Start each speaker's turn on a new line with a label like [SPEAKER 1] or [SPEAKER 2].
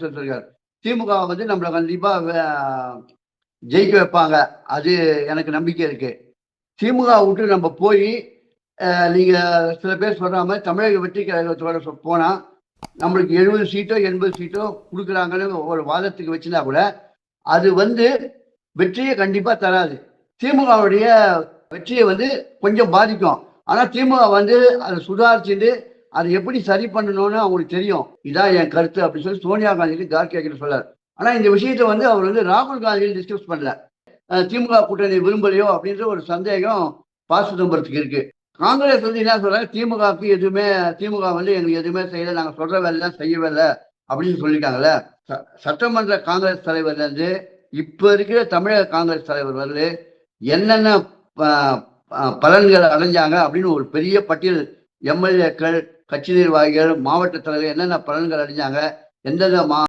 [SPEAKER 1] அப்படின்னு சொல்லி சொல்லியிருக்காரு. திமுக வந்து நம்மளை கண்டிப்பா ஜெயிக்க வைப்பாங்க. அது எனக்கு நம்பிக்கை இருக்கு. திமுக விட்டு நம்ம போய் நீங்கள் நீங்க சில பேர் சொல்ற மாதிரி தமிழக வெற்றி கழகத்தோட சொ- போனா நம்மளுக்கு எழுபது சீட்டோ எண்பது சீட்டோ கொடுக்குறாங்கன்னு ஒரு வாதத்துக்கு வச்சுனா கூட அது வந்து வெற்றியை கண்டிப்பா தராது. திமுகவுடைய வெற்றியை வந்து கொஞ்சம் பாதிக்கும். ஆனா திமுக வந்து அதை சுதாரிச்சுட்டு அதை எப்படி சரி பண்ணணும்னு அவங்களுக்கு தெரியும். இதான் என் கருத்து அப்படின்னு சொல்லி சோனியா காந்திக்கு கார்கே கிட்ட சொல்லார். ஆனா இந்த விஷயத்தை வந்து அவர் வந்து ராகுல் காந்தியும் டிஸ்கஸ் பண்ணல. திமுக கூட்டணி விரும்பலையோ அப்படின்ற ஒரு சந்தேகம் ப சிதம்பரத்துக்கு இருக்கு. காங்கிரஸ் வந்து என்ன சொல்றாங்க திமுகவுக்கு எதுவுமே திமுக வந்து எங்களுக்கு எதுவுமே செய்யல நாங்க சொல்ற வேலை செய்யவே இல்லை அப்படின்னு சொல்லிட்டாங்கல்ல ச- சட்டமன்ற காங்கிரஸ் தலைவர்ல இருந்து இப்ப இருக்கிற தமிழக காங்கிரஸ் தலைவர் வந்து என்னென்ன ப- ப- பலன்கள் அடைஞ்சாங்க அப்படின்னு ஒரு பெரிய பட்டியல் எம்எல்ஏக்கள் கட்சி நிர்வாகிகள் மாவட்ட தலைவர் என்னென்ன பலன்கள் அடைஞ்சாங்க எந்தெந்த மா